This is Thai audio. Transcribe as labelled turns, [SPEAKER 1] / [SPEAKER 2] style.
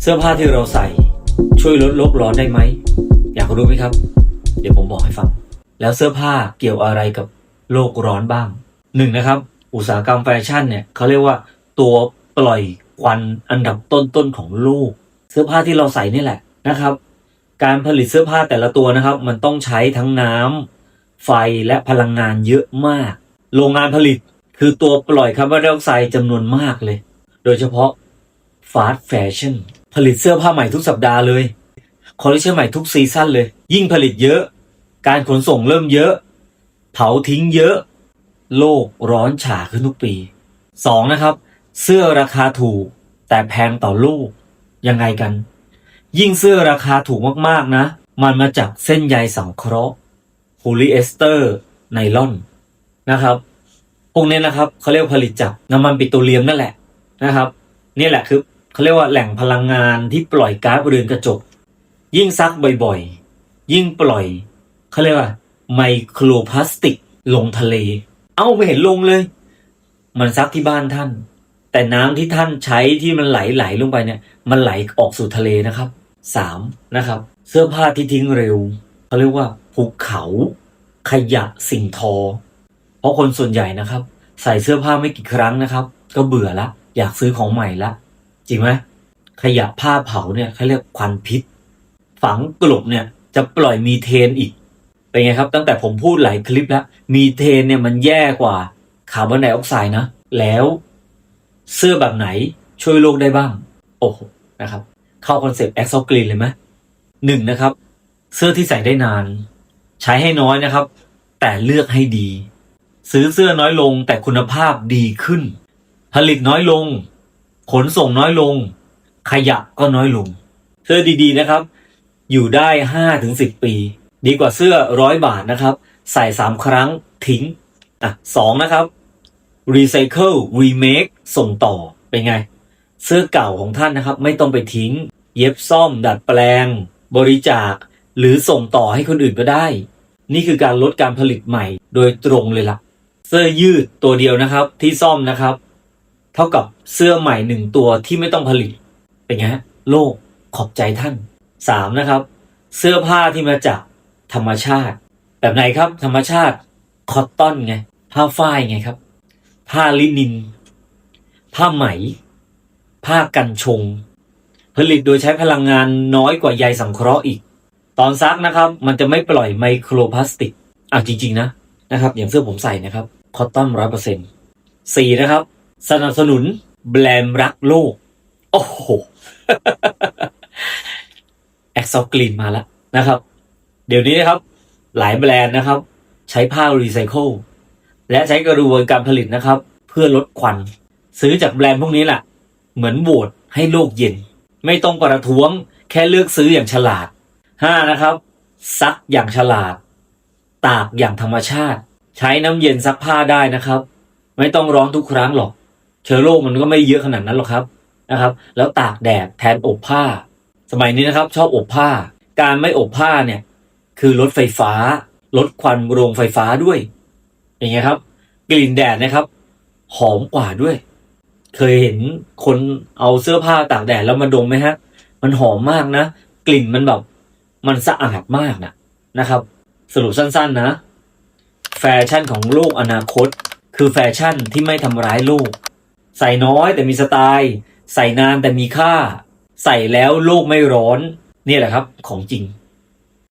[SPEAKER 1] เสื้อผ้าที่เราใส่ช่วยลดโลกร้อนได้ไหม อยากรู้ไหมครับ เดี๋ยวผมบอกให้ฟัง แล้วเสื้อผ้าเกี่ยวอะไรกับโลกร้อนบ้างหนึ่งนะครับ อุตสาหกรรมแฟชั่นเนี่ยเขาเรียกว่าตัวปล่อยควันอันดับต้นๆของโลก เสื้อผ้าที่เราใส่นี่แหละนะครับ การผลิตเสื้อผ้าแต่ละตัวนะครับ มันต้องใช้ทั้งน้ำไฟและพลังงานเยอะมาก โรงงานผลิตคือตัวปล่อยคาร์บอนไดออกไซด์จำนวนมากเลย โดยเฉพาะฟาสต์แฟชั่น ผลิตเสื้อผ้าใหม่ทุกสัปดาห์เลย คอลเลคชันใหม่ทุกซีซั่นเลย ยิ่งผลิตเยอะ การขนส่งเริ่มเยอะ เผาทิ้งเยอะ โลกร้อนฉาขึ้นทุกปีสองนะครับ เสื้อราคาถูก แต่แพงต่อลูก ยังไงกัน ยิ่งเสื้อราคาถูกมากๆนะ มันมาจากเส้นใยสังเคราะห์โพลีเอสเตอร์ไนลอนนะครับพวกนี้นะครับเขาเรียกผลิตจากน้ำมันปิโตรเลียมนั่นแหละนะครับ นี่แหละคือ เขาเรียกว่าแหล่งพลังงานที่ปล่อยก๊าซเรือนกระจก ยิ่งซักบ่อยๆ ยิ่งปล่อยเขาเรียกว่า ไมโครพลาสติกลงทะเล เอ้าไม่เห็นลงเลย มันซักที่บ้านท่าน แต่น้ำที่ท่านใช้ที่มันไหลไหลลงไปเนี่ย มันไหลออกสู่ทะเลนะครับสามนะครับ เสื้อผ้าที่ทิ้งเร็วเขาเรียกว่าภูเขาขยะสิ่งทอ เพราะคนส่วนใหญ่นะครับ ใส่เสื้อผ้าไม่กี่ครั้งนะครับ ก็เบื่อละ อยากซื้อของใหม่ละ จริงไหมขยะผ้าเผาเนี่ยเขาเรียกควันพิษ ฝังกลบเนี่ยจะปล่อยมีเทนอีก เป็นไงครับ ตั้งแต่ผมพูดหลายคลิปแล้ว มีเทนเนี่ยมันแย่กว่าคาร์บอนไดออกไซด์นะ แล้วเสื้อแบบไหนช่วยโลกได้บ้าง โอ้โหนะครับ เข้าคอนเซปต์แอคซอกรีนเลยไหมหนึ่งนะครับ เสื้อที่ใส่ได้นาน ใช้ให้น้อยนะครับ แต่เลือกให้ดี ซื้อเสื้อน้อยลงแต่คุณภาพดีขึ้น ผลิตน้อยลง ขนส่งน้อยลง ขยะก็น้อยลง เสื้อดีๆนะครับ อยู่ได้ห้าถึงสิบปี ดีกว่าเสื้อร้อยบาทนะครับ ใส่สามครั้งทิ้งอะสองนะครับ Recycle Remake ส่งต่อเป็นไง เสื้อเก่าของท่านนะครับ ไม่ต้องไปทิ้ง เย็บซ่อม ดัดแปลง บริจาค หรือส่งต่อให้คนอื่นก็ได้ นี่คือการลดการผลิตใหม่โดยตรงเลยล่ะ เสื้อยืดตัวเดียวนะครับที่ซ่อมนะครับ เท่ากับเสื้อใหม่หนึ่งตัวที่ไม่ต้องผลิต เป็นไงฮะโลกขอบใจท่านสามนะครับ เสื้อผ้าที่มาจากธรรมชาติ แบบไหนครับ ธรรมชาติคอตตอนไง ผ้าฝ้ายไงครับ ผ้าลินิน ผ้าไหม ผ้ากันชง ผลิตโดยใช้พลังงานน้อยกว่าใยสังเคราะห์อีก ตอนซักนะครับ มันจะไม่ปล่อยไมโครพลาสติกอะจริง ๆ นะนะครับ อย่างเสื้อผมใส่นะครับคอตตอนร้อยเปอร์เซ็นต์สี่นะครับ สนับสนุนแบรนด์รักโลก โอ้โหแอคซอกลีนมาแล้วนะครับ เดี๋ยวนี้นะครับ หลายแบรนด์นะครับ ใช้ผ้ารีไซเคิลและใช้กระบวนการผลิตนะครับ เพื่อลดควัน ซื้อจากแบรนด์พวกนี้แหละเหมือนโหวตให้โลกเย็น ไม่ต้องประท้วง แค่เลือกซื้ออย่างฉลาดห้านะครับ ซักอย่างฉลาด ตากอย่างธรรมชาติ ใช้น้ำเย็นซักผ้าได้นะครับ ไม่ต้องร้อนทุกครั้งหรอก เชื้อโรคมันก็ไม่เยอะขนาดนั้นหรอกครับนะครับ แล้วตากแดดแทนอบผ้า สมัยนี้นะครับ ชอบอบผ้า การไม่อบผ้าเนี่ย คือลดไฟฟ้า ลดควันโรงไฟฟ้าด้วย อย่างเงี้ยครับ กลิ่นแดดนะครับ หอมกว่าด้วย เคยเห็นคนเอาเสื้อผ้าตากแดดแล้วมาดมไหมฮะ มันหอมมากนะ กลิ่นมันแบบมันสะอาดมากนะนะครับ สรุปสั้นๆนะ แฟชั่นของโลกอนาคต คือแฟชั่นที่ไม่ทำร้ายโลก ใส่น้อยแต่มีสไตล์ ใส่นานแต่มีค่า ใส่แล้วโลกไม่ร้อน นี่แหละครับของจริง